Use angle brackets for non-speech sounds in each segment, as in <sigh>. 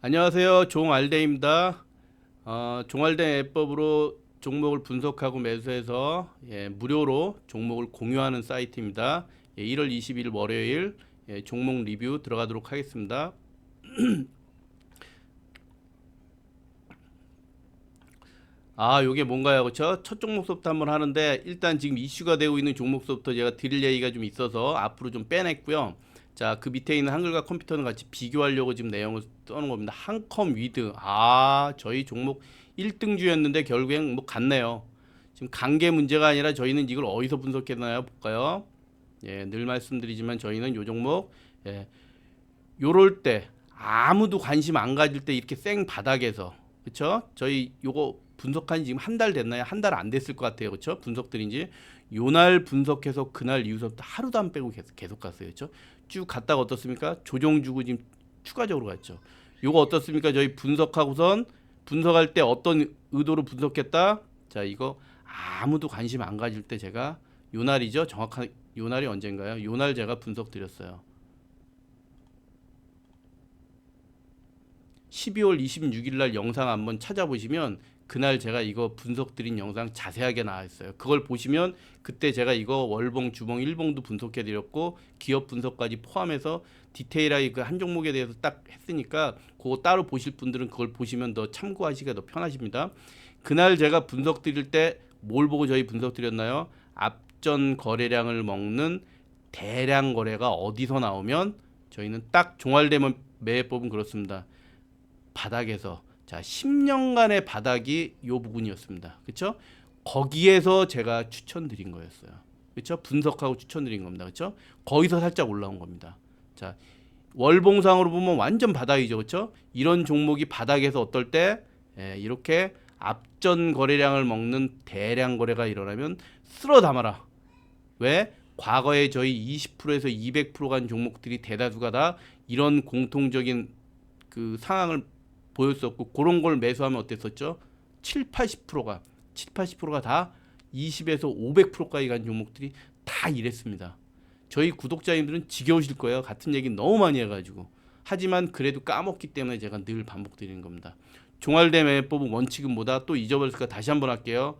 안녕하세요. 종알대입니다. 어, 종알대 앱법으로 종목을 분석하고 매수해서 예, 무료로 종목을 공유하는 사이트입니다. 예, 1월 20일 월요일 예, 종목 리뷰 들어가도록 하겠습니다. <clears throat> 아, 요게 뭔가요? 그렇죠? 첫 종목부터 한번 하는데 일단 지금 이슈가 되고 있는 종목부터 제가 드릴 얘기가 좀 있어서 앞으로 좀 빼냈고요. 자, 그 밑에 있는 한글과 컴퓨터는 같이 비교하려고 지금 내용을 써놓은 겁니다. 한컴 위드. 아, 저희 종목 1등주였는데 결국엔 뭐 같네요. 지금 관계 문제가 아니라 저희는 이걸 어디서 분석했나요? 볼까요? 예, 늘 말씀드리지만 저희는 요 종목 예, 요럴 때 아무도 관심 안 가질 때 이렇게 생 바닥에서 그쵸? 저희 요거 분석한 지 지금 한 달 됐나요? 한 달 안 됐을 것 같아요. 그쵸? 분석들인지 요날 분석해서 그날 이후서부터 하루도 안 빼고 계속, 계속 갔어요. 그쵸? 쭉 갔다가 어떻습니까? 조정 주고 지금 추가적으로 갔죠. 요거 어떻습니까? 저희 분석하고선 분석할 때 어떤 의도로 분석했다? 자, 이거 아무도 관심 안 가질 때 제가 요 날이죠. 정확한 요 날이 언젠가요? 요 날 제가 분석 드렸어요. 12월 26일 날 영상 한번 찾아보시면 그날 제가 이거 분석 드린 영상 자세하게 나와 있어요. 그걸 보시면 그때 제가 이거 월봉, 주봉, 일봉도 분석해 드렸고 기업 분석까지 포함해서 디테일하게 그 한 종목에 대해서 딱 했으니까 그거 따로 보실 분들은 그걸 보시면 더 참고하시기가 더 편하십니다. 그날 제가 분석 드릴 때 뭘 보고 저희 분석 드렸나요? 앞전 거래량을 먹는 대량 거래가 어디서 나오면 저희는 딱 종알되면 매법은 그렇습니다. 바닥에서 자 10년간의 바닥이 요 부분이었습니다. 그렇죠? 거기에서 제가 추천드린 거였어요. 그렇죠? 분석하고 추천드린 겁니다. 그렇죠? 거기서 살짝 올라온 겁니다. 자 월봉상으로 보면 완전 바닥이죠. 그렇죠? 이런 종목이 바닥에서 어떨 때 예, 이렇게 앞전 거래량을 먹는 대량 거래가 일어나면 쓸어 담아라. 왜? 과거에 저희 20%에서 200%간 종목들이 대다수가 다 이런 공통적인 그 상황을 보였었고 그런 걸 매수하면 어땠었죠? 7, 80%가 7, 80%가 다 20에서 500%까지 간 종목들이 다 이랬습니다. 저희 구독자님들은 지겨우실 거예요. 같은 얘기 너무 많이 해가지고. 하지만 그래도 까먹기 때문에 제가 늘 반복드리는 겁니다. 종알대 매매법은 원칙은 뭐다? 또 잊어버렸을까? 다시 한번 할게요.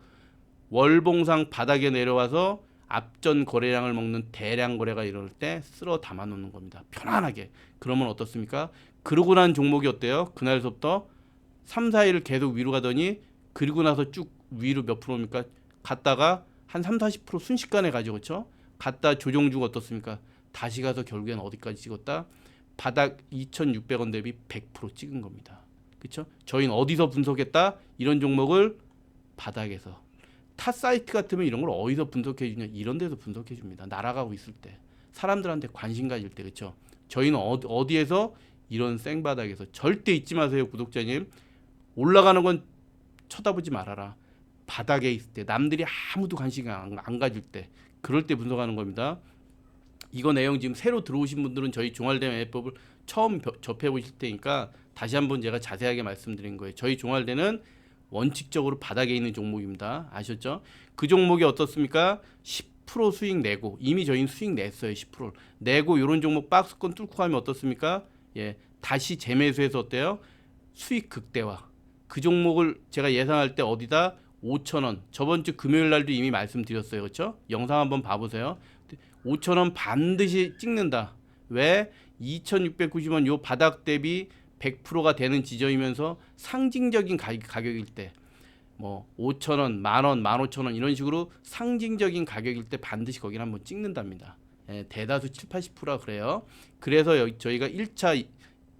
월봉상 바닥에 내려와서 앞전 거래량을 먹는 대량 거래가 이럴 때 쓸어 담아 놓는 겁니다. 편안하게. 그러면 어떻습니까? 그러고 난 종목이 어때요? 그날서부터 3, 4일을 계속 위로 가더니 그리고 나서 쭉 위로 몇 프로입니까? 갔다가 한 3, 40% 순식간에 가죠. 그렇죠? 갔다 조정 주고 어떻습니까? 다시 가서 결국엔 어디까지 찍었다? 바닥 2,600원 대비 100% 찍은 겁니다. 그렇죠? 저희는 어디서 분석했다? 이런 종목을 바닥에서 타 사이트 같으면 이런 걸 어디서 분석해 주냐? 이런 데서 분석해 줍니다. 날아가고 있을 때 사람들한테 관심 가질 때 그렇죠? 저희는 어디, 어디 에서 이런 생바닥에서 절대 잊지 마세요, 구독자님. 올라가는 건 쳐다보지 말아라. 바닥에 있을 때 남들이 아무도 관심 안, 안 가질 때 그럴 때 분석하는 겁니다. 이거 내용 지금 새로 들어오신 분들은 저희 종알대 매법을 처음 접해 보실 테니까 다시 한번 제가 자세하게 말씀드린 거예요. 저희 종알대는 원칙적으로 바닥에 있는 종목입니다. 아셨죠? 그 종목이 어떻습니까? 10% 수익 내고 이미 저희는 수익 냈어요. 10%를 내고 이런 종목 박스권 뚫고 가면 어떻습니까? 예, 다시 재매수해서 어때요? 수익 극대화. 그 종목을 제가 예상할 때 어디다 5천 원. 저번 주 금요일 날도 이미 말씀드렸어요. 그렇죠? 영상 한번 봐 보세요. 5천 원 반드시 찍는다. 왜? 2,690원 요 바닥 대비 100%가 되는 지점이면서 상징적인 가, 가격일 때. 뭐 5천 원, 만 원, 만 오천 원 이런 식으로 상징적인 가격일 때 반드시 거기를 한번 찍는답니다. 예, 대다수 7, 80%라 그래요. 그래서 여기 저희가 1차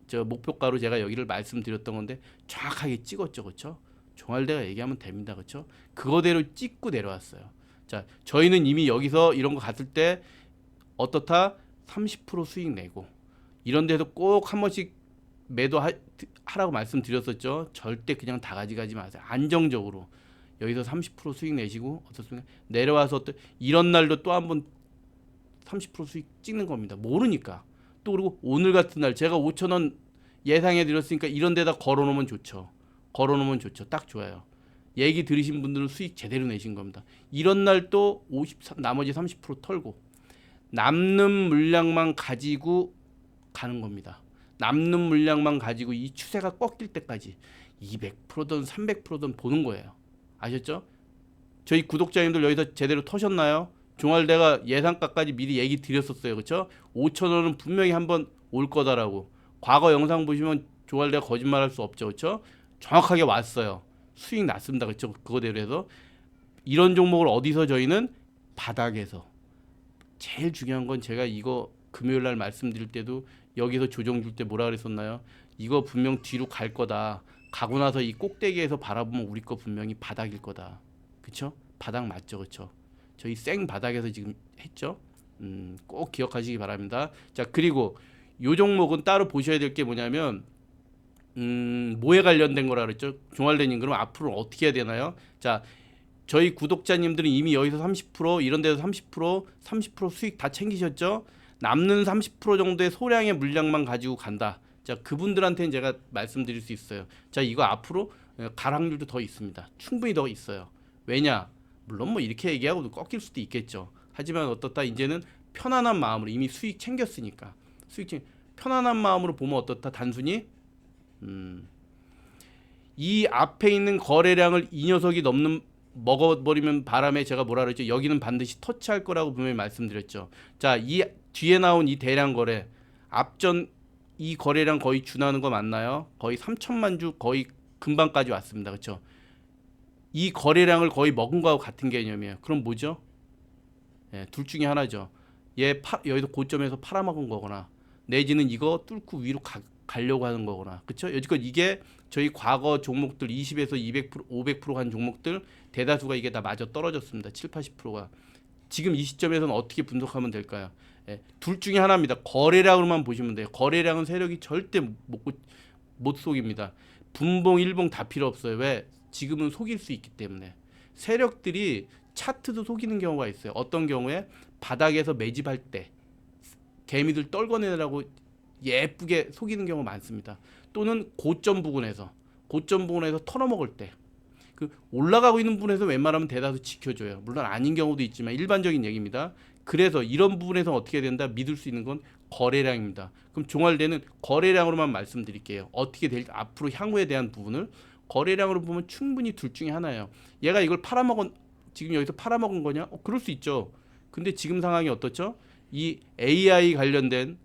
저 목표가로 제가 여기를 말씀드렸던 건데 정확하게 찍었죠. 그렇죠? 종알대가 얘기하면 됩니다. 그렇죠? 그거대로 찍고 내려왔어요. 자, 저희는 이미 여기서 이런 거 갔을 때 어떻다? 30% 수익 내고 이런 데서 꼭 한 번씩 매도 하, 하라고 말씀드렸었죠. 절대 그냥 다 가져가지 마세요. 안정적으로 여기서 30% 수익 내시고 어떻습니까? 내려와서 또 이런 날도 또 한번 30% 수익 찍는 겁니다. 모르니까. 또 그리고 오늘 같은 날 제가 5천 원 예상해 드렸으니까 이런 데다 걸어 놓으면 좋죠. 걸어 놓으면 좋죠. 딱 좋아요. 얘기 들으신 분들은 수익 제대로 내신 겁니다. 이런 날 또 50, 나머지 30% 털고 남는 물량만 가지고 가는 겁니다. 남는 물량만 가지고 이 추세가 꺾일 때까지 200%든 300%든 보는 거예요. 아셨죠? 저희 구독자님들 여기서 제대로 터셨나요? 종알대가 예상가까지 미리 얘기 드렸었어요. 그렇죠? 5천 원은 분명히 한번 올 거다라고. 과거 영상 보시면 종알대가 거짓말할 수 없죠. 그렇죠? 정확하게 왔어요. 수익 났습니다. 그렇죠? 그거대로 해서 이런 종목을 어디서 저희는 바닥에서 제일 중요한 건 제가 이거 금요일 날 말씀드릴 때도 여기서 조정 줄 때 뭐라 그랬었나요? 이거 분명 뒤로 갈 거다. 가고 나서 이 꼭대기에서 바라보면 우리 거 분명히 바닥일 거다. 그쵸? 바닥 맞죠, 그쵸? 저희 생 바닥에서 지금 했죠. 음, 꼭 기억하시기 바랍니다. 자 그리고 요 종목은 따로 보셔야 될 게 뭐냐면 음, 뭐에 관련된 거라 그랬죠? 종알대님 그럼 앞으로 어떻게 해야 되나요? 자 저희 구독자님들은 이미 여기서 30% 이런 데서 30% 30% 수익 다 챙기셨죠? 남는 30% 정도의 소량의 물량만 가지고 간다. 자 그분들한테는 제가 말씀드릴 수 있어요. 자 이거 앞으로 어, 갈 확률도 더 있습니다. 충분히 더 있어요. 왜냐? 물론 뭐 이렇게 얘기하고도 꺾일 수도 있겠죠. 하지만 어떻다 이제는 편안한 마음으로 이미 수익 챙겼으니까 수익 챙 편안한 마음으로 보면 어떻다 단순히 음, 이 앞에 있는 거래량을 이 녀석이 넘는 먹어버리면 바람에 제가 뭐라 그랬죠? 여기는 반드시 터치할 거라고 분명히 말씀드렸죠. 자 이 뒤에 나온 이 대량 거래 앞전 이 거래량 거의 준하는 거 맞나요? 거의 3천만 주 거의 금방까지 왔습니다. 그렇죠 이 거래량을 거의 먹은 거하고 같은 개념이에요. 그럼 뭐죠? 예, 둘 중에 하나죠. 얘 파, 여기서 고점에서 팔아먹은 거거나 내지는 이거 뚫고 위로 가, 가려고 하는 거거나 그렇죠 여지껏 이게 저희 과거 종목들 20에서 200% 500%간 종목들 대다수가 이게 다 맞아 떨어졌습니다. 7, 80%가. 지금 이 시점에서는 어떻게 분석하면 될까요? 예, 둘 중에 하나입니다. 거래량으로만 보시면 돼요. 거래량은 세력이 절대 못, 못 속입니다. 분봉 일봉 다 필요 없어요. 왜? 지금은 속일 수 있기 때문에. 세력들이 차트도 속이는 경우가 있어요. 어떤 경우에 바닥에서 매집할 때 개미들 떨궈내라고 예쁘게 속이는 경우가 많습니다. 또는 고점 부근에서 고점 부근에서 털어먹을 때. 그 올라가고 있는 부분에서 웬만하면 대다수 지켜줘요. 물론 아닌 경우도 있지만 일반적인 얘기입니다. 그래서 이런 부분에서 어떻게 된다? 믿을 수 있는 건 거래량입니다. 그럼 종알대는 거래량으로만 말씀드릴게요. 어떻게 될 앞으로 향후에 대한 부분을 거래량으로 보면 충분히 둘 중에 하나예요. 얘가 이걸 팔아먹은 지금 여기서 팔아먹은 거냐? 어, 그럴 수 있죠. 근데 지금 상황이 어떻죠? 이 AI 관련된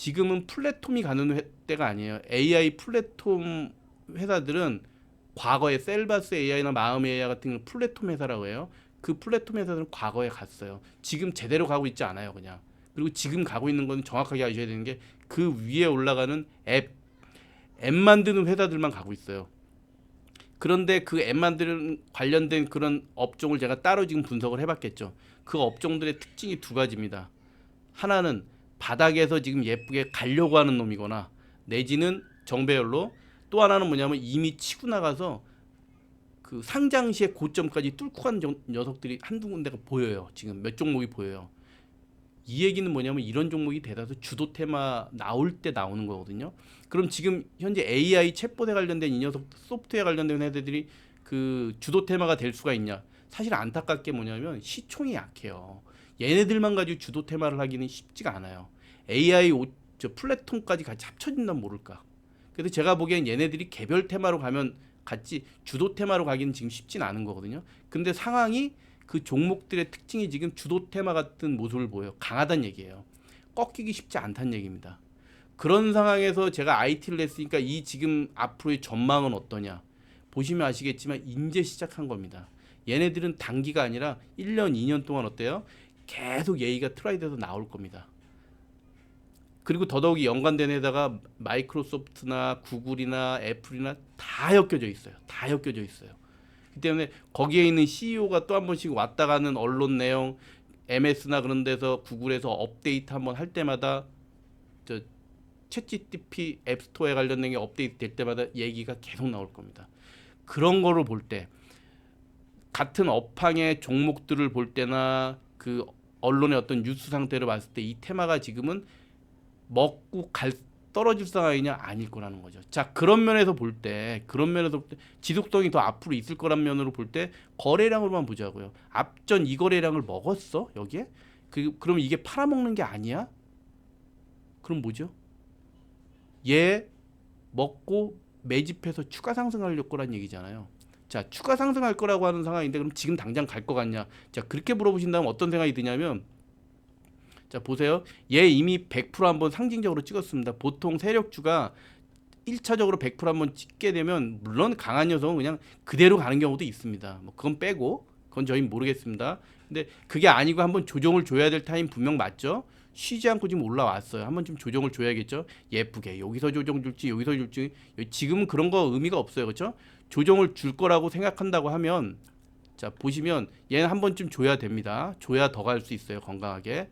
지금은 플랫폼이 가는 회, 때가 아니에요. AI 플랫폼 회사들은 과거에 셀바스 AI나 마음 AI 같은 건 플랫폼 회사라고 해요. 그 플랫폼 회사들은 과거에 갔어요. 지금 제대로 가고 있지 않아요, 그냥. 그리고 지금 가고 있는 건 정확하게 아셔야 되는 게 그 위에 올라가는 앱, 앱 만드는 회사들만 가고 있어요. 그런데 그 앱 만드는 관련된 그런 업종을 제가 따로 지금 분석을 해봤겠죠. 그 업종들의 특징이 두 가지입니다. 하나는 바닥에서 지금 예쁘게 가려고 하는 놈이거나 내지는 정배열로 또 하나는 뭐냐면 이미 치고 나가서 그 상장 시의 고점까지 뚫고 간 정- 녀석들이 한두 군데가 보여요. 지금 몇 종목이 보여요. 이 얘기는 뭐냐면 이런 종목이 대다수 주도 테마 나올 때 나오는 거거든요. 그럼 지금 현재 AI 챗봇에 관련된 이 녀석 소프트웨어 관련된 회사들이 그 주도 테마가 될 수가 있냐? 사실 안타깝게 뭐냐면 시총이 약해요. 얘네들만 가지고 주도 테마를 하기는 쉽지가 않아요. AI 오, 저 플랫폼까지 같이 합쳐진다면 모를까. 그래서 제가 보기엔 얘네들이 개별 테마로 가면 같이 주도 테마로 가기는 지금 쉽진 않은 거거든요. 근데 상황이 그 종목들의 특징이 지금 주도 테마 같은 모습을 보여요. 강하다는 얘기예요. 꺾이기 쉽지 않다는 얘기입니다. 그런 상황에서 제가 IT를 냈으니까 이 지금 앞으로의 전망은 어떠냐 보시면 아시겠지만 이제 시작한 겁니다. 얘네들은 단기가 아니라 1년, 2년 동안 어때요? 계속 예의가 트라이돼서 나올 겁니다. 그리고 더더욱이 연관된 데다가 마이크로소프트나 구글이나 애플이나 다 엮여져 있어요. 다 엮여져 있어요. 그 때문에 거기에 있는 CEO가 또 한 번씩 왔다 가는 언론 내용, MS나 그런 데서 구글에서 업데이트 한번 할 때마다 저 챗GPT 앱스토어에 관련된 게 업데이트 될 때마다 얘기가 계속 나올 겁니다. 그런 거를 볼 때 같은 업황의 종목들을 볼 때나 그 언론의 어떤 뉴스 상태를 봤을 때 이 테마가 지금은 먹고 갈 떨어질 상황이냐 아닐 거라는 거죠. 자 그런 면에서 볼 때 그런 면에서 볼 때 지속성이 더 앞으로 있을 거란 면으로 볼 때 거래량으로만 보자고요. 앞전 이 거래량을 먹었어 여기에? 그 그럼 이게 팔아먹는 게 아니야? 그럼 뭐죠? 얘 먹고 매집해서 추가 상승하려고 거란 얘기잖아요. 자, 추가 상승할 거라고 하는 상황인데 그럼 지금 당장 갈 것 같냐? 자, 그렇게 물어보신다면 어떤 생각이 드냐면 자, 보세요. 얘 이미 100% 한번 상징적으로 찍었습니다. 보통 세력주가 1차적으로 100% 한번 찍게 되면 물론 강한 녀석은 그냥 그대로 가는 경우도 있습니다. 뭐 그건 빼고 그건 저희는 모르겠습니다. 근데 그게 아니고 한번 조정을 줘야 될 타임 분명 맞죠? 쉬지 않고 지금 올라왔어요. 한번 좀 조정을 줘야겠죠. 예쁘게 여기서 조정 줄지 여기서 줄지 지금은 그런 거 의미가 없어요. 그렇죠? 조정을 줄 거라고 생각한다고 하면 자 보시면 얘는 한 번쯤 줘야 됩니다. 줘야 더 갈 수 있어요. 건강하게.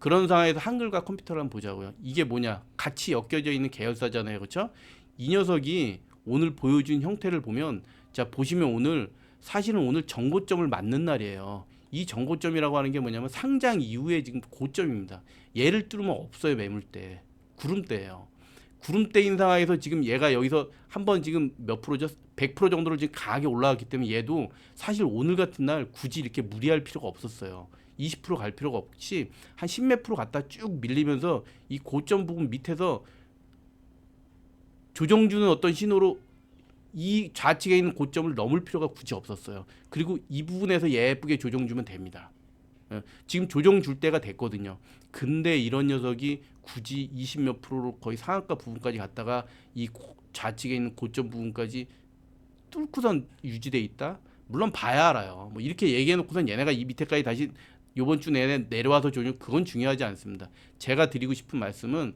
그런 상황에서 한글과 컴퓨터를 한번 보자고요. 이게 뭐냐? 같이 엮여져 있는 계열사잖아요. 그렇죠? 이 녀석이 오늘 보여준 형태를 보면 자 보시면 오늘 사실은 오늘 정고점을 맞는 날이에요. 이 정고점이라고 하는 게 뭐냐면 상장 이후에 지금 고점입니다. 얘를 뚫으면 없어요 매물대 구름대예요. 구름대인 상황에서 지금 얘가 여기서 한번 지금 몇 프로죠? 100% 정도를 지금 강하게 올라왔기 때문에 얘도 사실 오늘 같은 날 굳이 이렇게 무리할 필요가 없었어요. 20%갈 필요가 없이 한 10몇 프로 갔다 쭉 밀리면서 이 고점 부분 밑에서 조정 주는 어떤 신호로 이 좌측에 있는 고점을 넘을 필요가 굳이 없었어요. 그리고 이 부분에서 예쁘게 조정 주면 됩니다. 예, 지금 조정 줄 때가 됐거든요. 근데 이런 녀석이 굳이 20 몇 프로로 거의 상한가 부분까지 갔다가 이 고- 좌측에 있는 고점 부분까지 뚫고선 유지돼 있다. 물론 봐야 알아요. 뭐 이렇게 얘기해 놓고선 얘네가 이 밑에까지 다시 요번 주 내내 내려와서 조정 그건 중요하지 않습니다. 제가 드리고 싶은 말씀은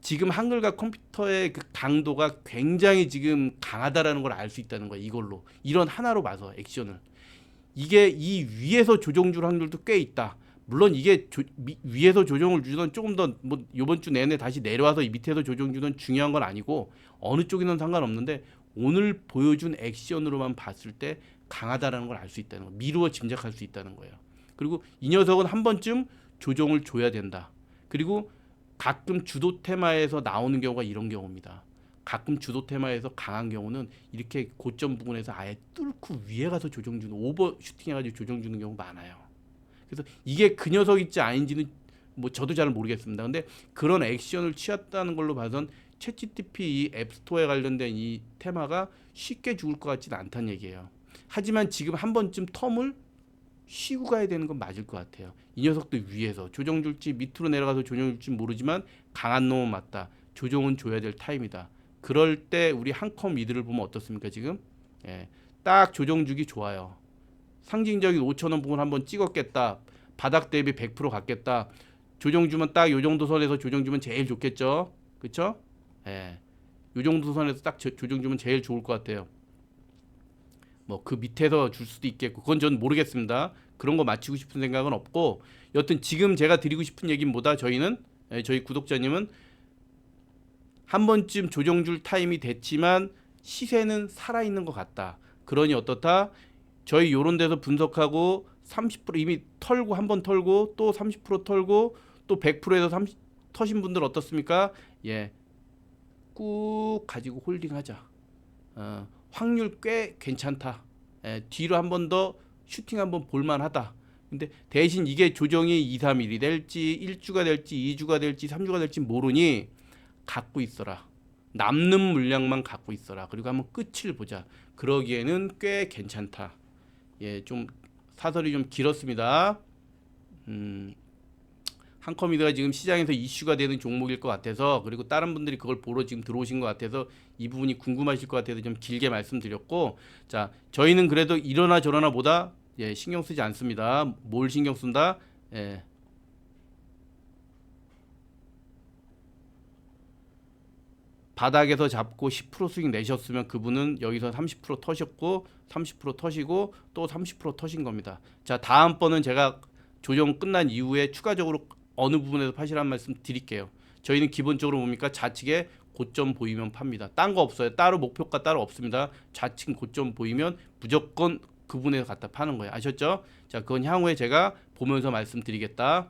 지금 한글과 컴퓨터의 그 강도가 굉장히 지금 강하다라는 걸 알 수 있다는 거예요. 이걸로 이런 하나로 봐서 액션을 이게 이 위에서 조정 줄 확률도 꽤 있다. 물론 이게 조, 미, 위에서 조정을 주던 조금 더 뭐 이번 주 내내 다시 내려와서 이 밑에서 조정 주던 중요한 건 아니고 어느 쪽이든 상관없는데 오늘 보여준 액션으로만 봤을 때 강하다라는 걸 알 수 있다는 거 미루어 짐작할 수 있다는 거예요. 그리고 이 녀석은 한 번쯤 조정을 줘야 된다. 그리고 가끔 주도 테마에서 나오는 경우가 이런 경우입니다. 가끔 주도 테마에서 강한 경우는 이렇게 고점 부분에서 아예 뚫고 위에 가서 조정 주는 오버 슈팅 해가지고 조정 주는 경우 많아요. 그래서 이게 그 녀석일지 아닌지는 뭐 저도 잘 모르겠습니다. 근데 그런 액션을 취했다는 걸로 봐선 챗GTP 이 앱스토어에 관련된 이 테마가 쉽게 죽을 것 같지는 않다는 얘기예요. 하지만 지금 한 번쯤 텀을 쉬고 가야 되는 건 맞을 것 같아요. 이 녀석도 위에서 조정 줄지 밑으로 내려가서 조정 줄지 모르지만 강한 놈은 맞다. 조정은 줘야 될 타임이다. 그럴 때 우리 한컴 미드를 보면 어떻습니까 지금? 예, 딱 조정 주기 좋아요. 상징적인 5천 원 부분 한번 찍었겠다. 바닥 대비 100% 갔겠다. 조정 주면 딱 요 정도 선에서 조정 주면 제일 좋겠죠. 그렇죠? 예. 요 정도 선에서 딱 조- 조정 주면 제일 좋을 것 같아요. 뭐 그 밑에서 줄 수도 있겠고 그건 전 모르겠습니다. 그런 거 맞히고 싶은 생각은 없고 여튼 지금 제가 드리고 싶은 얘기는 뭐다 저희는 예, 저희 구독자님은 한 번쯤 조정 줄 타임이 됐지만 시세는 살아 있는 것 같다. 그러니 어떻다? 저희 요런 데서 분석하고 30% 이미 털고 한 번 털고 또 30% 털고 또 100%에서 30 터신 분들 어떻습니까? 예. 꾹 가지고 홀딩하자. 어, 확률 꽤 괜찮다. 예, 뒤로 한 번 더 슈팅 한 번 볼만하다. 근데 대신 이게 조정이 2, 3일이 될지 1주가 될지 2주가 될지 3주가 될지 모르니 갖고 있어라. 남는 물량만 갖고 있어라. 그리고 한번 끝을 보자. 그러기에는 꽤 괜찮다. 예, 좀 사설이 좀 길었습니다. 음, 한컴이드가 지금 시장에서 이슈가 되는 종목일 것 같아서 그리고 다른 분들이 그걸 보러 지금 들어오신 것 같아서 이 부분이 궁금하실 것 같아서 좀 길게 말씀드렸고 자 저희는 그래도 이러나 저러나 보다 예, 신경 쓰지 않습니다. 뭘 신경 쓴다? 예. 바닥에서 잡고 10% 수익 내셨으면 그분은 여기서 30% 터셨고 30% 터시고 또 30% 터신 겁니다. 자 다음번은 제가 조정 끝난 이후에 추가적으로 어느 부분에서 파시라는 말씀 드릴게요. 저희는 기본적으로 뭡니까 좌측에 고점 보이면 팝니다. 딴 거 없어요. 따로 목표가 따로 없습니다. 좌측 고점 보이면 무조건 그분에서 갖다 파는 거예요. 아셨죠? 자, 그건 향후에 제가 보면서 말씀드리겠다.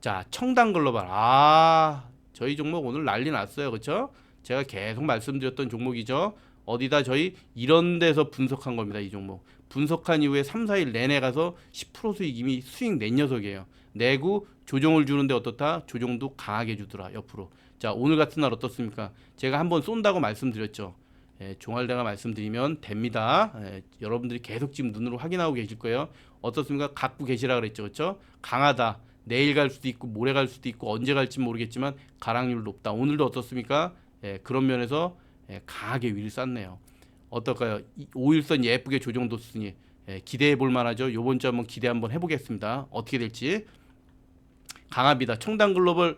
자, 청당 글로벌. 아, 저희 종목 오늘 난리 났어요. 그렇죠? 제가 계속 말씀드렸던 종목이죠. 어디다 저희 이런 데서 분석한 겁니다. 이 종목. 분석한 이후에 3, 4일 내내 가서 10% 수익 이미 수익 낸 녀석이에요. 내고 조정을 주는데 어떻다? 조정도 강하게 주더라. 옆으로. 자 오늘 같은 날 어떻습니까? 제가 한번 쏜다고 말씀드렸죠. 예, 종알대가 말씀드리면 됩니다. 예, 여러분들이 계속 지금 눈으로 확인하고 계실 거예요. 어떻습니까? 갖고 계시라 그랬죠, 그렇죠? 강하다. 내일 갈 수도 있고 모레 갈 수도 있고 언제 갈지 모르겠지만 가락률 높다. 오늘도 어떻습니까? 예, 그런 면에서 예, 강하게 위를 쌌네요. 어떨까요? 5일선 예쁘게 조정됐으니 예, 기대해 볼 만하죠. 요번 주 한번 기대 한번 해보겠습니다. 어떻게 될지 강합니다. 청담 글로벌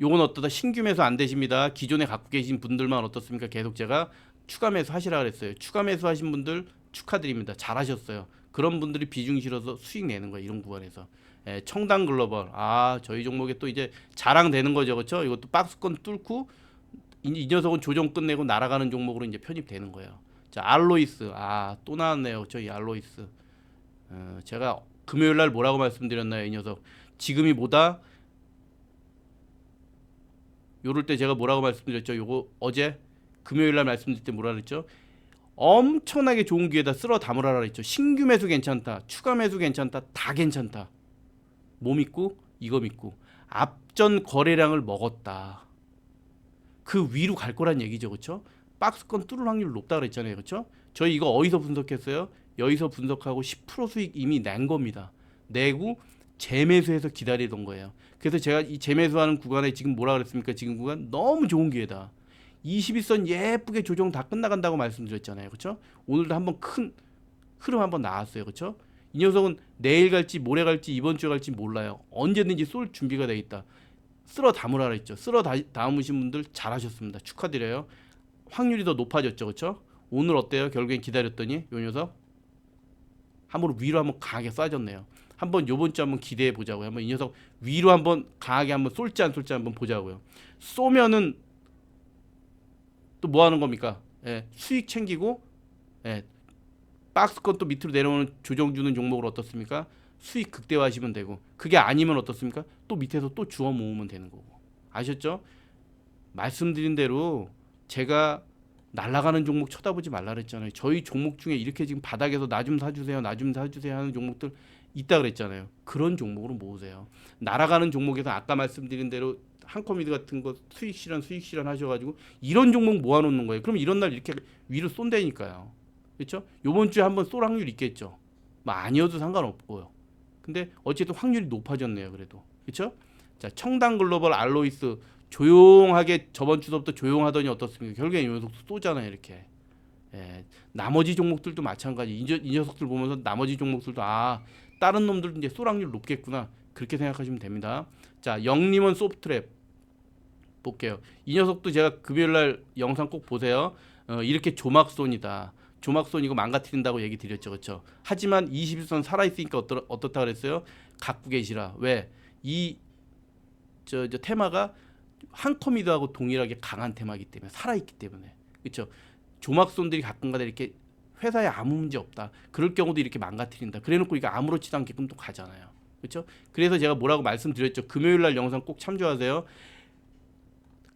요건 어떠다 신규 매수 안 되십니다. 기존에 갖고 계신 분들만 어떻습니까? 계속 제가 추가 매수 하시라 그랬어요. 추가 매수 하신 분들 축하드립니다. 잘하셨어요. 그런 분들이 비중 실어서 수익 내는 거예요. 이런 구간에서. 예, 청담 글로벌. 아, 저희 종목에 또 이제 자랑되는 거죠. 그렇죠? 이것도 박스권 뚫고 이, 이 녀석은 조정 끝내고 날아가는 종목으로 이제 편입되는 거예요. 자, 알로이스. 아, 또 나왔네요. 저희 알로이스. 어, 제가 금요일 날 뭐라고 말씀드렸나요, 이 녀석? 지금이 뭐다? 요럴 때 제가 뭐라고 말씀드렸죠? 요거 어제 금요일 날 말씀드릴 때 뭐라 그랬죠? 엄청나게 좋은 기회다 쓸어 담으라 그랬죠. 신규 매수 괜찮다. 추가 매수 괜찮다. 다 괜찮다. 뭐 믿고? 이거 믿고. 앞전 거래량을 먹었다. 그 위로 갈 거란 얘기죠. 그렇죠? 박스권 뚫을 확률 높다 그랬잖아요. 그렇죠? 저희 이거 어디서 분석했어요? 여기서 분석하고 10% 수익 이미 낸 겁니다. 내고 재매수해서 기다리던 거예요. 그래서 제가 이 재매수하는 구간에 지금 뭐라 그랬습니까? 지금 구간 너무 좋은 기회다. 21선 예쁘게 조정 다 끝나간다고 말씀드렸잖아요. 그렇죠? 오늘도 한번 큰 흐름 한번 나왔어요. 그렇죠? 이 녀석은 내일 갈지 모레 갈지 이번 주에 갈지 몰라요. 언제든지 쏠 준비가 돼 있다. 쓸어 담으라 그랬죠. 쓸어 다, 담으신 분들 잘하셨습니다. 축하드려요. 확률이 더 높아졌죠. 그렇죠? 오늘 어때요? 결국엔 기다렸더니 요 녀석 한번 위로 한번 강하게 쏴졌네요. 한번 요번 주 한번 기대해 보자고요. 한번 이 녀석 위로 한번 강하게 한번 쏠지 안 쏠지 한번 보자고요. 쏘면은 또 뭐 하는 겁니까? 예, 수익 챙기고 예, 박스권 또 밑으로 내려오는 조정 주는 종목을 어떻습니까? 수익 극대화하시면 되고 그게 아니면 어떻습니까? 또 밑에서 또 주워 모으면 되는 거고 아셨죠? 말씀드린 대로 제가 날아가는 종목 쳐다보지 말라 그랬잖아요. 저희 종목 중에 이렇게 지금 바닥에서 나 좀 사주세요, 나 좀 사주세요 하는 종목들 있다 그랬잖아요. 그런 종목으로 모으세요. 날아가는 종목에서 아까 말씀드린 대로 한커미드 같은 거 수익 실현, 수익 실현 하셔가지고 이런 종목 모아놓는 거예요. 그럼 이런 날 이렇게 위로 쏜다니까요. 그렇죠? 요번 주에 한번 쏠 확률 있겠죠. 뭐 아니어도 상관없고요. 근데 어쨌든 확률이 높아졌네요. 그래도 그렇죠? 자 청담 글로벌 알로이스 조용하게 저번 주부터 조용하더니 어떻습니까? 결국에 이 녀석 쏘잖아요. 이렇게. 예, 나머지 종목들도 마찬가지. 이, 녀, 이 녀석들 보면서 나머지 종목들도 아 다른 놈들도 이제 쏠 확률 높겠구나 그렇게 생각하시면 됩니다. 자 영림원 소프트랩 볼게요. 이 녀석도 제가 금요일 날 영상 꼭 보세요. 어, 이렇게 조막손이다. 조막손 이거 망가뜨린다고 얘기 드렸죠, 그렇죠? 하지만 21선 살아 있으니까 어떠, 어떻다 그랬어요? 갖고 계시라. 왜? 이 저 저 테마가 한커미드하고 동일하게 강한 테마이기 때문에 살아 있기 때문에 그렇죠? 조막손들이 가끔가다 이렇게 회사에 아무 문제 없다. 그럴 경우도 이렇게 망가뜨린다. 그래놓고 이거 아무렇지도 않게끔 또 가잖아요. 그렇죠? 그래서 제가 뭐라고 말씀드렸죠. 금요일 날 영상 꼭 참조하세요.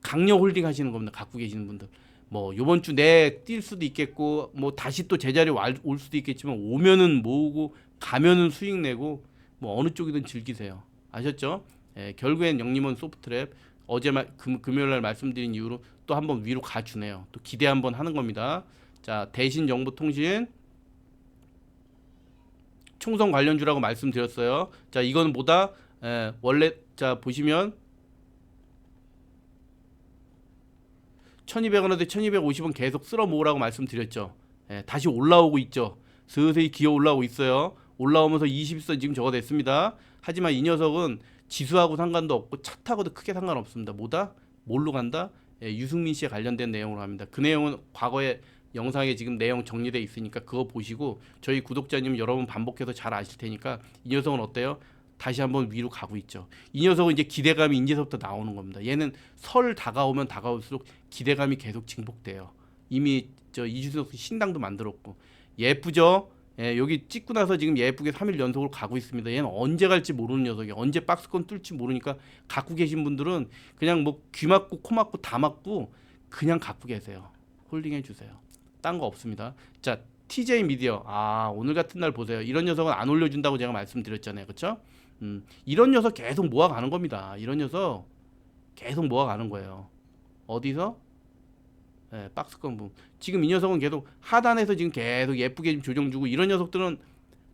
강력홀딩 하시는 겁니다. 갖고 계시는 분들. 뭐 요번 주 내 뛸 수도 있겠고 뭐 다시 또 제자리 올 수도 있겠지만 오면은 모으고 가면은 수익 내고 뭐 어느 쪽이든 즐기세요. 아셨죠? 예, 결국엔 영림원 소프트랩 어제 말, 금, 금요일 날 말씀드린 이후로 또 한번 위로 가주네요. 또 기대 한번 하는 겁니다. 자 대신 정보통신 총선 관련주라고 말씀드렸어요. 자 이건 뭐다? 에, 원래 자 보시면 1200원에서 1250원 계속 쓸어 모으라고 말씀드렸죠. 에, 다시 올라오고 있죠. 서서히 기어 올라오고 있어요. 올라오면서 20선 지금 저거 됐습니다. 하지만 이 녀석은 지수하고 상관도 없고 차 타고도 크게 상관없습니다. 뭐다? 뭘로 간다? 예, 유승민 씨에 관련된 내용으로 합니다. 그 내용은 과거에 영상에 지금 내용 정리돼 있으니까 그거 보시고 저희 구독자님 여러분 반복해서 잘 아실 테니까 이 녀석은 어때요? 다시 한번 위로 가고 있죠. 이 녀석은 이제 기대감이 이제서부터 나오는 겁니다. 얘는 설 다가오면 다가올수록 기대감이 계속 증폭돼요. 이미 저 이준석 신당도 만들었고 예쁘죠? 예, 여기 찍고 나서 지금 예쁘게 3일 연속으로 가고 있습니다. 얘는 언제 갈지 모르는 녀석이 언제 박스권 뚫지 모르니까 갖고 계신 분들은 그냥 뭐 귀 막고 코 막고 다 막고 그냥 갖고 계세요. 홀딩해 주세요. 딴 거 없습니다. 자, TJ 미디어. 아, 오늘 같은 날 보세요. 이런 녀석은 안 올려준다고 제가 말씀드렸잖아요. 그렇죠? 음, 이런 녀석 계속 모아가는 겁니다. 이런 녀석 계속 모아가는 거예요. 어디서? 예, 박스권 부분. 지금 이 녀석은 계속 하단에서 지금 계속 예쁘게 좀 조정 주고 이런 녀석들은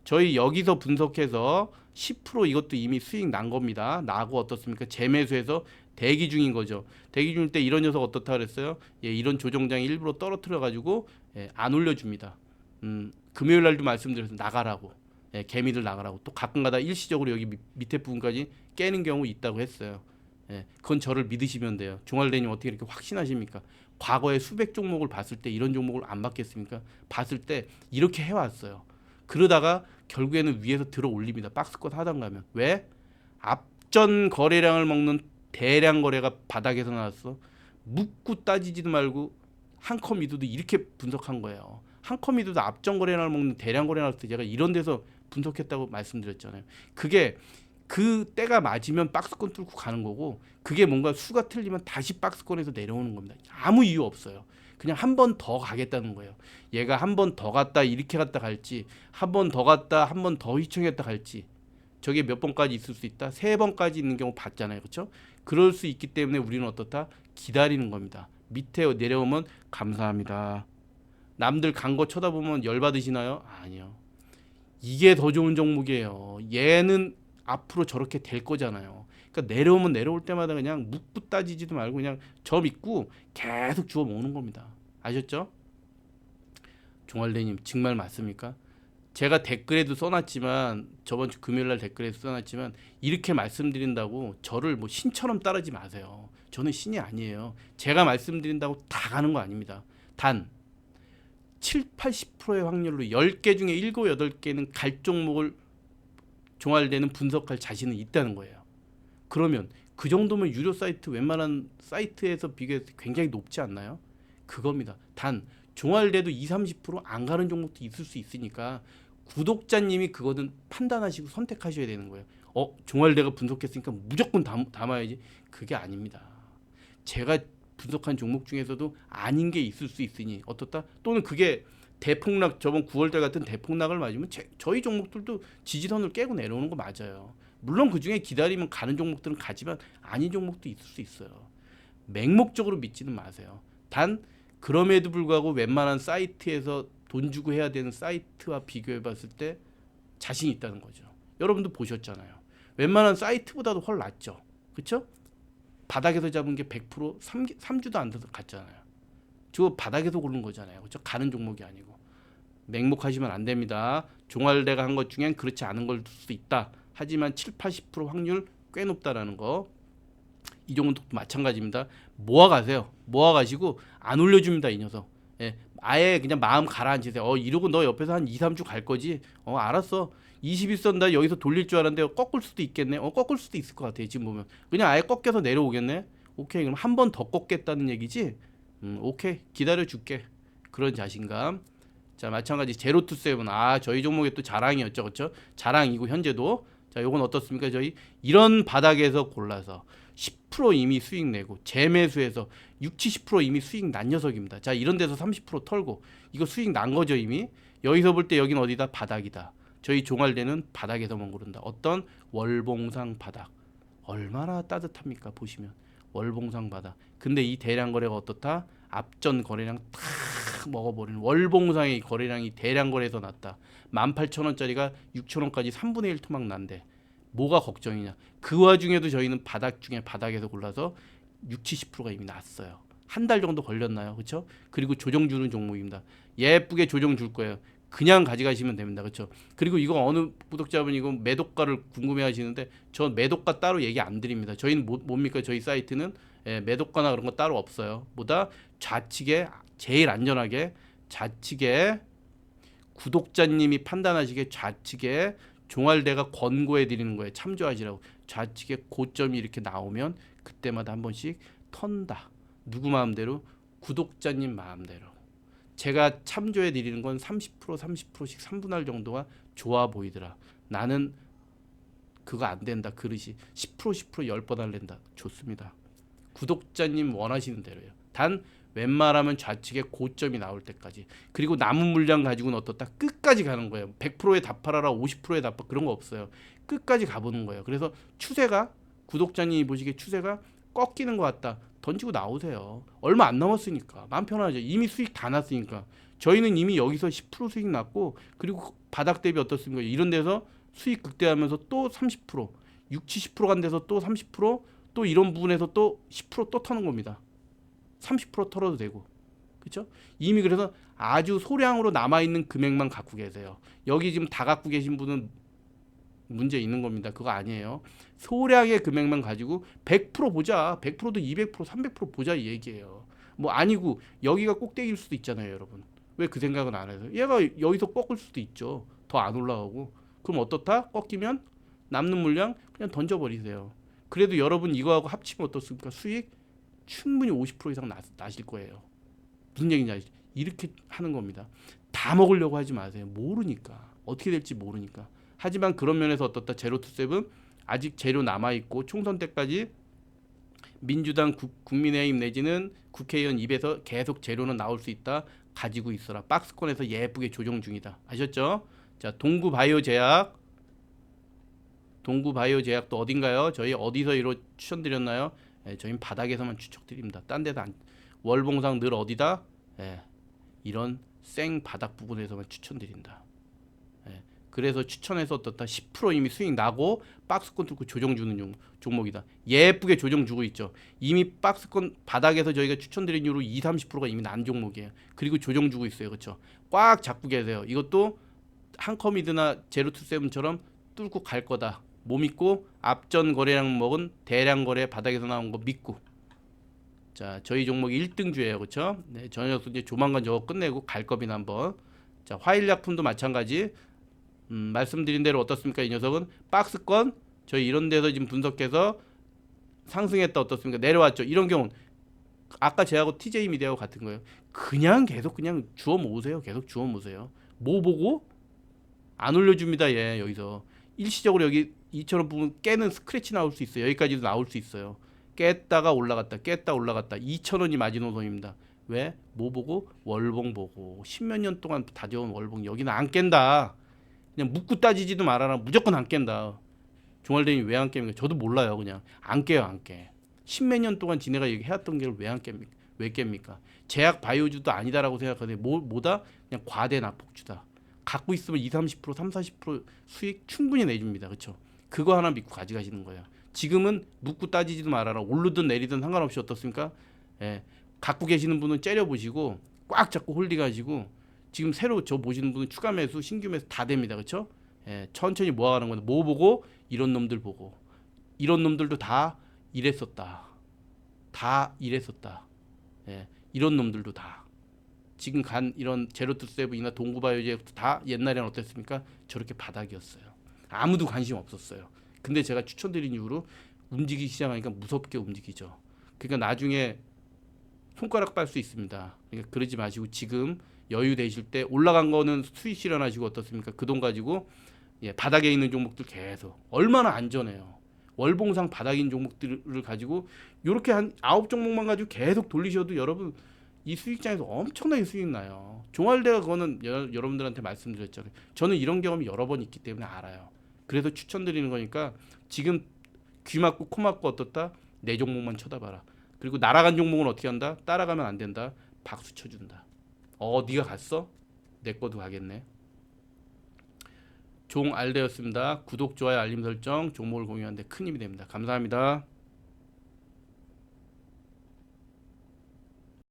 저희 여기서 분석해서 10% 이것도 이미 수익 난 겁니다. 나고 어떻습니까? 재매수해서 대기 중인 거죠. 대기 중일 때 이런 녀석 어떻다 그랬어요? 예, 이런 조정장이 일부러 떨어뜨려 가지고 예, 안 올려줍니다. 음, 금요일 날도 말씀드려서 나가라고. 예, 개미들 나가라고. 또 가끔가다 일시적으로 여기 밑- 밑에 부분까지 깨는 경우 있다고 했어요. 예, 그건 저를 믿으시면 돼요. 종알대님 어떻게 이렇게 확신하십니까? 과거에 수백 종목을 봤을 때 이런 종목을 안 봤겠습니까? 봤을 때 이렇게 해왔어요. 그러다가 결국에는 위에서 들어 올립니다. 박스권 하단 가면 왜? 앞전 거래량을 먹는 대량 거래가 바닥에서 나왔어. 묻고 따지지도 말고 한컴미드도 이렇게 분석한 거예요. 한컴미드도 앞전 거래량을 먹는 대량 거래 나왔을 때 제가 이런 데서 분석했다고 말씀드렸잖아요. 그게 그 때가 맞으면 박스권 뚫고 가는 거고 그게 뭔가 수가 틀리면 다시 박스권에서 내려오는 겁니다. 아무 이유 없어요. 그냥 한 번 더 가겠다는 거예요. 얘가 한 번 더 갔다 이렇게 갔다 갈지 한 번 더 갔다 한 번 더 휘청했다 갈지 저게 몇 번까지 있을 수 있다? 세 번까지 있는 경우 봤잖아요. 그렇죠 그럴 수 있기 때문에 우리는 어떻다? 기다리는 겁니다. 밑에 내려오면 감사합니다. 남들 간 거 쳐다보면 열받으시나요? 아니요. 이게 더 좋은 종목이에요. 얘는 앞으로 저렇게 될 거잖아요 그러니까 내려오면 내려올 때마다 그냥 묵고 따지지도 말고 그냥 저 믿고 계속 주워 먹는 겁니다 아셨죠 종알대님 정말 맞습니까? 제가 댓글에도 써놨지만 저번 주 금요일 날 댓글에도 써놨지만 이렇게 말씀드린다고 저를 뭐 신처럼 따르지 마세요. 저는 신이 아니에요. 제가 말씀드린다고 다 가는 거 아닙니다. 단 7, 80%의 확률로 10개 중에 7, 8개는 갈 종목을 종알되는 분석할 자신은 있다는 거예요. 그러면 그 정도면 유료 사이트 웬만한 사이트에서 비교해서 굉장히 높지 않나요? 그겁니다. 단 종알돼도 2, 30%안 가는 종목도 있을 수 있으니까 구독자님이 그거는 판단하시고 선택하셔야 되는 거예요. 어, 종알대가 분석했으니까 무조건 담, 담아야지. 그게 아닙니다. 제가 분석한 종목 중에서도 아닌 게 있을 수 있으니 어떻다? 또는 그게 대폭락 저번 9월달 같은 대폭락을 맞으면 제, 저희 종목들도 지지선을 깨고 내려오는 거 맞아요. 물론 그 중에 기다리면 가는 종목들은 가지만 아닌 종목도 있을 수 있어요. 맹목적으로 믿지는 마세요. 단 그럼에도 불구하고 웬만한 사이트에서 돈 주고 해야 되는 사이트와 비교해 봤을 때 자신 있다는 거죠. 여러분도 보셨잖아요. 웬만한 사이트보다도 훨 낫죠. 그렇죠? 바닥에서 잡은 게 100% 3, 3주도 안 돼서 갔잖아요. 저 바닥에서 고른 거잖아요. 그렇죠? 가는 종목이 아니고. 맹목하시면 안 됩니다. 종알대가 한 것 중엔 그렇지 않은 걸 수도 있다. 하지만 7, 80% 확률 꽤 높다라는 거. 이 종목도 마찬가지입니다. 모아 가세요. 모아 가시고 안 올려줍니다 이 녀석. 예, 아예 그냥 마음 가라앉히세요. 어 이러고 너 옆에서 한 2, 3주 갈 거지. 어 알았어. 21선 나 여기서 돌릴 줄 알았는데 꺾을 수도 있겠네. 어 꺾을 수도 있을 것 같아 지금 보면. 그냥 아예 꺾여서 내려오겠네. 오케이 그럼 한 번 더 꺾겠다는 얘기지. 음 오케이 기다려 줄게. 그런 자신감. 자 마찬가지 제로 투 세븐 아 저희 종목의 또 자랑이었죠 그렇죠 자랑이고 현재도 자 요건 어떻습니까 저희 이런 바닥에서 골라서 10% 이미 수익 내고 재매수해서 6, 70% 이미 수익 난 녀석입니다. 자 이런 데서 30% 털고 이거 수익 난 거죠 이미. 여기서 볼 때 여긴 어디다 바닥이다. 저희 종알대는 바닥에서만 고른다. 어떤 월봉상 바닥. 얼마나 따뜻합니까 보시면 월봉상 바닥. 근데 이 대량 거래가 어떻다? 앞전 거래량 탁 먹어버리는 월봉상의 거래량이 대량 거래에서 났다. 18,000원짜리가 6,000원까지 3분의 1 토막 난대. 뭐가 걱정이냐? 그 와중에도 저희는 바닥 중에 바닥에서 골라서 6, 70%가 이미 났어요. 한 달 정도 걸렸나요? 그렇죠? 그리고 조정 주는 종목입니다. 예쁘게 조정 줄 거예요. 그냥 가져가시면 됩니다. 그렇죠? 그리고 이거 어느 구독자분이 이거 매도가를 궁금해 하시는데 저 매도가 따로 얘기 안 드립니다. 저희는 뭐, 뭡니까? 저희 사이트는 예, 매도가나 그런 거 따로 없어요. 보다 좌측에 제일 안전하게 좌측에 구독자님이 판단하시기에 좌측에 종알대가 권고해 드리는 거예요. 참조하시라고. 좌측에 고점이 이렇게 나오면 그때마다 한 번씩 턴다. 누구 마음대로? 구독자님 마음대로. 제가 참조해 드리는 건 30% 30%씩 3분할 정도가 좋아 보이더라. 나는 그거 안 된다. 그릇이 10% 10% 10번 할랜다. 좋습니다. 구독자님 원하시는 대로요. 단 웬만하면 좌측에 고점이 나올 때까지 그리고 남은 물량 가지고는 어떻다 끝까지 가는 거예요 100%에 다 팔아라 50%에 다팔 그런 거 없어요 끝까지 가보는 거예요 그래서 추세가 구독자님이 보시기에 추세가 꺾이는 것 같다 던지고 나오세요. 얼마 안 남았으니까 마음 편하죠. 이미 수익 다 났으니까 저희는 이미 여기서 10% 수익 났고 그리고 바닥 대비 어떻습니까? 이런 데서 수익 극대화하면서 또 30%, 6, 70%간 데서 또 30%또 이런 부분에서 또 10%또 터는 겁니다. 30% 털어도 되고. 그렇죠? 이미 그래서 아주 소량으로 남아 있는 금액만 갖고 계세요. 여기 지금 다 갖고 계신 분은 문제 있는 겁니다. 그거 아니에요. 소량의 금액만 가지고 100% 보자. 100%도 200%, 300% 보자 이 얘기예요. 뭐 아니고 여기가 꼭대기일 수도 있잖아요, 여러분. 왜 그 생각은 안 해서? 얘가 여기서 꺾을 수도 있죠. 더 안 올라가고. 그럼 어떻다? 꺾이면 남는 물량 그냥 던져 버리세요. 그래도 여러분 이거하고 합치면 어떻습니까? 수익 충분히 50% 이상 나, 나실 거예요. 무슨 아시죠? 이렇게 하는 겁니다. 다 먹으려고 하지 마세요. 모르니까. 어떻게 될지 모르니까. 하지만 그런 면에서 어떻다? 제로 투 세븐 아직 재료 남아 있고 총선 때까지 민주당 국, 국민의힘 내지는 국회의원 입에서 계속 재료는 나올 수 있다. 가지고 있어라. 박스권에서 예쁘게 조정 중이다. 아셨죠? 자, 동구 바이오 제약 동구 바이오 제약도 어딘가요? 저희 어디서 이로 추천드렸나요? 예, 저희는 바닥에서만 추천드립니다. 딴 데서 안, 월봉상 늘 어디다? 예, 이런 생 바닥 부분에서만 추천드린다. 예, 그래서 추천해서 어떻다? 10% 이미 수익 나고 박스권 뚫고 조정 주는 종, 종목이다. 예쁘게 조정 주고 있죠. 이미 박스권 바닥에서 저희가 추천드린 이후로 2, 30%가 이미 난 종목이에요. 그리고 조정 주고 있어요. 그렇죠? 꽉 잡고 계세요. 이것도 한커미드나 제로투세븐처럼 뚫고 갈 거다. 뭐 믿고 앞전 거래량 먹은 대량 거래 바닥에서 나온 거 믿고 자 저희 종목 1등주예요 그렇죠 네, 저 녀석 이제 조만간 저거 끝내고 갈 겁니다 한번 자 화일약품도 마찬가지 음, 말씀드린 대로 어떻습니까 이 녀석은 박스권 저희 이런 데서 지금 분석해서 상승했다 어떻습니까 내려왔죠 이런 경우는 아까 제하고 TJ 미디어하고 같은 거예요 그냥 계속 그냥 주워 모으세요 계속 주워 모으세요 뭐 보고 안 올려줍니다 얘 여기서 일시적으로 여기 이처럼 부분 깨는 스크래치 나올 수 있어요. 여기까지도 나올 수 있어요. 깼다가 올라갔다 깼다 올라갔다 2천 원이 마지노선입니다. 왜? 뭐 보고? 월봉 보고 10몇 년 동안 다져온 월봉 여기는 안 깬다. 그냥 묻고 따지지도 말아라. 무조건 안 깬다. 종알대니 왜안 깹니까? 저도 몰라요. 그냥 안 깨요 안 깨. 십몇 년 동안 지네가 여기 해왔던 게 왜 안 깹니까? 왜 깹니까? 제약 바이오주도 아니다라고 생각하는데 뭐, 뭐다? 그냥 과대 낙폭주다. 갖고 있으면 2, 30%, 3, 40% 수익 충분히 내줍니다. 그렇죠? 그거 하나 믿고 가져가시는 거예요. 지금은 묻고 따지지도 말아라. 오르든 내리든 상관없이 어떻습니까? 예. 갖고 계시는 분은 째려 보시고 꽉 잡고 홀딩하시고 지금 새로 저 보시는 분은 추가 매수, 신규 매수 다 됩니다. 그렇죠? 예. 천천히 모아가는 건데 뭐 보고 이런 놈들 보고 이런 놈들도 다 이랬었다. 다 이랬었다. 예. 이런 놈들도 다 지금 간 이런 제로투 세븐이나 동구바이오제약도 다 옛날에는 어땠습니까? 저렇게 바닥이었어요. 아무도 관심 없었어요. 근데 제가 추천드린 이후로 움직이기 시작하니까 무섭게 움직이죠. 그러니까 나중에 손가락 빨 수 있습니다. 그러니까 그러지 마시고 지금 여유 되실 때 올라간 거는 수익 실현하시고 어떻습니까? 그 돈 가지고 예, 바닥에 있는 종목들 계속 얼마나 안전해요. 월봉상 있는 종목들을 가지고 이렇게 한 아홉 종목만 가지고 계속 돌리셔도 여러분 이 수익장에서 엄청나게 수익 나요. 종알대가 그거는 여, 여러분들한테 말씀드렸잖아요. 저는 이런 경험이 여러 번 있기 때문에 알아요. 그래서 추천드리는 거니까 지금 귀 막고 코 막고 어떻다? 내 종목만 쳐다봐라. 그리고 날아간 종목은 어떻게 한다? 따라가면 안 된다. 박수 쳐준다. 어, 네가 갔어? 내 거도 가겠네. 종 알대였습니다. 구독, 좋아요, 알림 설정, 종목을 공유하는데 큰 힘이 됩니다. 감사합니다.